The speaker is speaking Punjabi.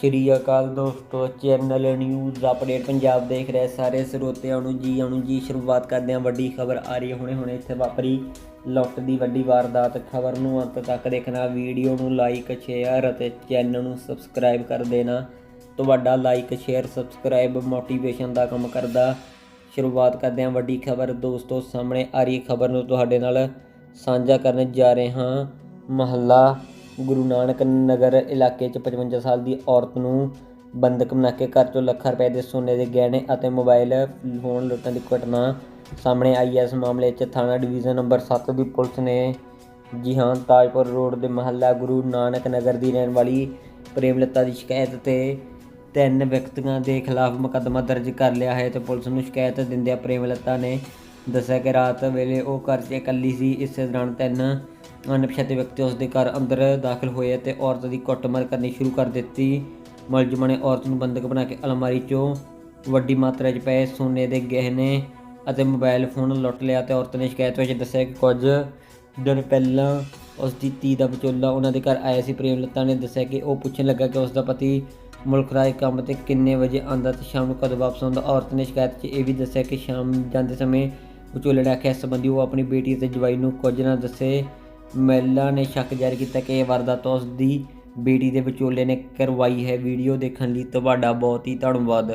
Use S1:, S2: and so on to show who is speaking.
S1: ਸ਼੍ਰੀ ਅਕਾਲ ਦੋਸਤੋ ਚੈਨਲ ਨਿਊਜ਼ ਅਪਡੇਟ ਪੰਜਾਬ ਦੇਖ ਰਹੇ ਸਾਰੇ ਸਰੋਤਿਆਂ ਨੂੰ ਜੀ ਆਣੂ ਜੀ, ਸ਼ੁਰੂਆਤ ਕਰਦੇ ਹਾਂ ਵੱਡੀ ਖਬਰ ਆ ਰਹੀ ਹੈ ਹੁਣੇ ਹੁਣੇ ਇੱਥੇ ਵਾਪਰੀ ਲੁੱਟ ਦੀ ਵੱਡੀ ਵਾਰਦਾਤ। ਖਬਰ ਨੂੰ ਅੰਤ ਤੱਕ ਦੇਖਣਾ, ਵੀਡੀਓ ਨੂੰ ਲਾਈਕ ਸ਼ੇਅਰ ਅਤੇ ਚੈਨਲ ਨੂੰ ਸਬਸਕ੍ਰਾਈਬ ਕਰ ਦੇਣਾ। ਤੁਹਾਡਾ ਲਾਈਕ ਸ਼ੇਅਰ ਸਬਸਕ੍ਰਾਈਬ ਮੋਟੀਵੇਸ਼ਨ ਦਾ ਕੰਮ ਕਰਦਾ। ਸ਼ੁਰੂਆਤ ਕਰਦੇ ਹਾਂ ਵੱਡੀ ਖਬਰ ਦੋਸਤੋ, ਸਾਹਮਣੇ ਆ ਰਹੀ ਖਬਰ ਨੂੰ ਤੁਹਾਡੇ ਨਾਲ ਸਾਂਝਾ ਕਰਨ ਜਾ ਰਹੇ ਹਾਂ। ਮਹੱਲਾ ਗੁਰੂ ਨਾਨਕ ਨਗਰ ਇਲਾਕੇ 'ਚ 55 ਸਾਲ ਦੀ ਔਰਤ ਨੂੰ ਬੰਦਕ ਬਣਾ ਕੇ ਘਰ ਤੋਂ ਲੱਖਾਂ ਰੁਪਏ ਦੇ ਸੋਨੇ ਦੇ ਗਹਿਣੇ ਅਤੇ ਮੋਬਾਈਲ ਫੋਨ ਲੁੱਟਣ ਦੀ ਘਟਨਾ ਸਾਹਮਣੇ ਆਈ ਹੈ। ਇਸ ਮਾਮਲੇ 'ਚ ਥਾਣਾ ਡਿਵੀਜ਼ਨ ਨੰਬਰ 7 ਦੀ ਪੁਲਿਸ ਨੇ ਜੀ ਹਾਂ ਤਾਜਪੁਰ ਰੋਡ ਦੇ ਮਹੱਲਾ ਗੁਰੂ ਨਾਨਕ ਨਗਰ ਦੀ ਰਹਿਣ ਵਾਲੀ ਪ੍ਰੇਮਲਤਾ ਦੀ ਸ਼ਿਕਾਇਤ ਤੇ ਤਿੰਨ ਵਿਅਕਤੀਆਂ ਦੇ ਖਿਲਾਫ ਮੁਕੱਦਮਾ ਦਰਜ ਕਰ ਲਿਆ ਹੈ ਤੇ ਪੁਲਿਸ ਨੂੰ ਸ਼ਿਕਾਇਤ ਦਿੰਦਿਆਂ ਪ੍ਰੇਮਲਤਾ ਨੇ ਦੱਸਿਆ ਕਿ ਰਾਤ ਵੇਲੇ ਉਹ ਘਰ 'ਚ ਇਕੱਲੀ ਸੀ। ਇਸੇ ਦੌਰਾਨ ਤਿੰਨ ਅਣਪਛਾਤੇ ਵਿਅਕਤੀ ਉਸ ਦੇ ਘਰ ਅੰਦਰ ਦਾਖਲ ਹੋਏ ਅਤੇ ਔਰਤ ਦੀ ਕੁੱਟਮਾਰ ਕਰਨੀ ਸ਼ੁਰੂ ਕਰ ਦਿੱਤੀ। ਮੁਲਜ਼ਮਾਂ ਨੇ ਔਰਤ ਨੂੰ ਬੰਦਕ ਬਣਾ ਕੇ ਅਲਮਾਰੀ 'ਚੋਂ ਵੱਡੀ ਮਾਤਰਾ 'ਚ ਪਏ ਸੋਨੇ ਦੇ ਗਹਿਣੇ ਅਤੇ ਮੋਬਾਈਲ ਫੋਨ ਲੁੱਟ ਲਿਆ ਤੇ ਔਰਤ ਨੇ ਸ਼ਿਕਾਇਤ ਵਿੱਚ ਦੱਸਿਆ ਕਿ ਕੁਝ ਦਿਨ ਪਹਿਲਾਂ ਉਸ ਦੀ ਧੀ ਦਾ ਵਿਚੋਲਾ ਉਹਨਾਂ ਦੇ ਘਰ ਆਇਆ ਸੀ। ਪ੍ਰੇਮਲਤਾ ਨੇ ਦੱਸਿਆ ਕਿ ਉਹ ਪੁੱਛਣ ਲੱਗਾ ਕਿ ਉਸ ਦਾ ਪਤੀ ਮੁਲਕ ਰਾਜ ਕੰਮ ਤੇ ਕਿੰਨੇ ਵਜੇ ਆਂਦਾ ਤੇ ਸ਼ਾਮ ਨੂੰ ਕਦੋਂ ਵਾਪਸ ਆਉਂਦਾ। ਔਰਤ ਨੇ ਸ਼ਿਕਾਇਤ 'ਚ ਇਹ ਵੀ ਦੱਸਿਆ ਕਿ ਸ਼ਾਮ ਜਾਂਦੇ ਸਮੇਂ ਵਿਚੋਲੇ ਨੇ ਇਸ ਸੰਬੰਧੀ ਉਹ ਆਪਣੀ ਬੇਟੀ ਅਤੇ ਜਵਾਈ ਨੂੰ ਕੁਝ ਨਾ ਦੱਸੇ। ਮਹਿਲਾ ਨੇ ਸ਼ੱਕ ਜ਼ਾਹਿਰ ਕੀਤਾ ਕਿ ਇਹ ਵਾਰਦਾਤ ਉਸ ਦੀ ਬੇਟੀ ਦੇ ਵਿਚੋਲੇ ਨੇ ਕਰਵਾਈ ਹੈ। ਵੀਡੀਓ ਦੇਖਣ ਲਈ ਤੁਹਾਡਾ ਬਹੁਤ ਹੀ ਧੰਨਵਾਦ।